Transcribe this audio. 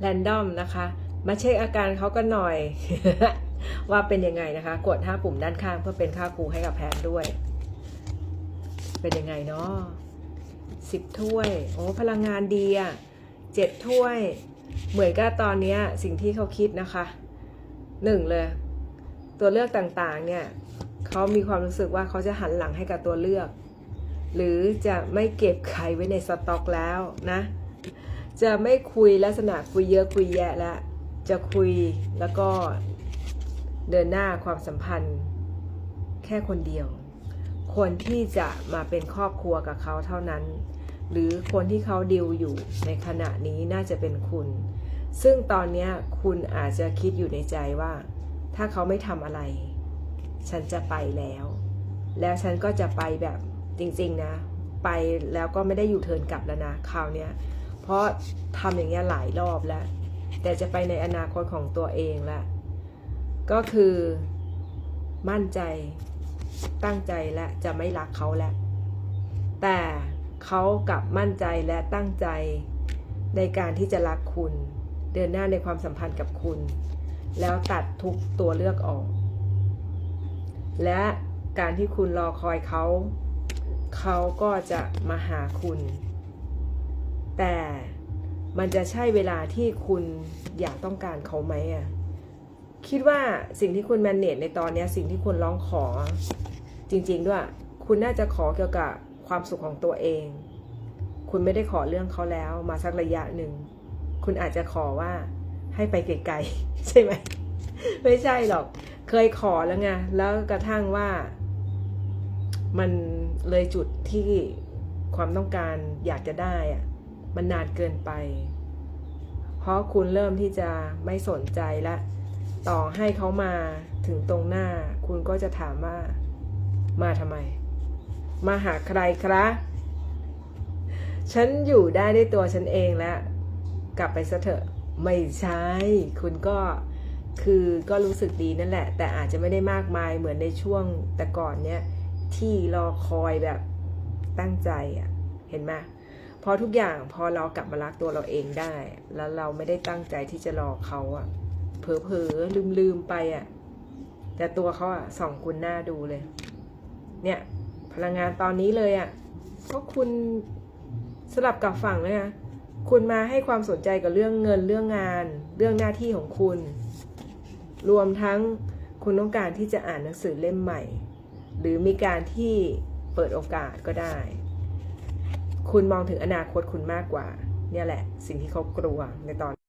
แรนดอมนะคะ มาเช็คอาการเขากันหน่อย ว่าเป็นยังไงนะคะ กด 5 ปุ่มด้านข้างเพื่อเป็นค่าครูให้กับแพนด้วย เป็นยังไงเนาะสิบถ้วย โอ้พลังงานดีอะเจ็ดถ้วย เหมือนกับตอนนี้สิ่งที่เขาคิดนะคะหนึ่งเลย ตัวเลือกต่างๆเนี่ยเขามีความรู้สึกว่าเขาจะหันหลังให้กับตัวเลือก หรือจะไม่เก็บใครไว้ในสต็อกแล้วนะ จะไม่คุยลักษณะคุยเยอะคุยแยะแล้วจะคุยแล้วก็เดินหน้าความสัมพันธ์ แค่คนเดียว คนที่จะมาเป็นครอบครัวกับเขาเท่านั้น หรือคนที่เขาดิวอยู่ในขณะนี้น่าจะเป็นคุณ ซึ่งตอนนี้คุณอาจจะคิดอยู่ในใจว่า ถ้าเขาไม่ทำอะไร ฉันจะไปแล้ว แล้วฉันก็จะไปแบบจริงๆนะ ไปแล้วก็ไม่ได้อยู่เทินกลับแล้วนะคราวเนี้ย เพราะทำอย่างเงี้ยหลายรอบแล้ว แต่จะไปในอนาคตของตัวเองละก็คือมั่นใจตั้งใจและจะไม่รักเขาแล้ว แต่เขากลับมั่นใจและตั้งใจในการที่จะรักคุณ เดินหน้าในความสัมพันธ์กับคุณ แล้วตัดทุกตัวเลือกออก และการที่คุณรอคอยเขา เขาก็จะมาหาคุณ แต่มันจะใช่เวลาที่คุณอยากต้องการเขาไหมอะคิดว่าสิ่งที่คุณแมนเนจในตอนนี้สิ่งที่คุณร้องขอจริง ๆ ด้วย คุณน่าจะขอเกี่ยวกับความสุขของตัวเอง คุณไม่ได้ขอเรื่องเขาแล้วมาสักระยะหนึ่ง คุณอาจจะขอว่าให้ไปไกลๆใช่ไหมไม่ใช่หรอก เคยขอแล้วไงแล้วกระทั่งว่า มันเลยจุดที่ความต้องการอยากจะได้อะ มันนานเกินไป เพราะคุณเริ่มที่จะไม่สนใจและ ต่อให้เขามาถึงตรงหน้า คุณก็จะถามว่า มาทำไม มาหาใครครับ ฉันอยู่ได้ด้วยตัวฉันเองแล้ว กลับไปซะเถอะ ไม่ใช่ คุณก็คือก็รู้สึกดีนั่นแหละ แต่อาจจะไม่ได้มากมายเหมือนในช่วงแต่ก่อนเนี้ยที่รอคอยแบบตั้งใจอะ่ะ เห็นไหม พอทุกอย่างพอเรากลับมารักตัวเราเองได้ แล้วเราไม่ได้ตั้งใจที่จะรอเขาอะ่ะเผลอๆลืมๆไปอะแต่ตัวเขาอะส่องคุณหน้าดูเลย เนี่ย พลังงานตอนนี้เลยอะ่ะก็คุณสลับกับฝั่งเลยนะคุณมาให้ความสนใจกับเรื่องเงินเรื่องงาน เรื่องหน้าที่ของคุณ รวมทั้งคุณต้องการที่จะอ่านหนังสือเล่มใหม่ หรือมีการที่เปิดโอกาสก็ได้ คุณมองถึงอนาคตคุณมากกว่า เนี่ยแหละ สิ่งที่เขากลัวในตอน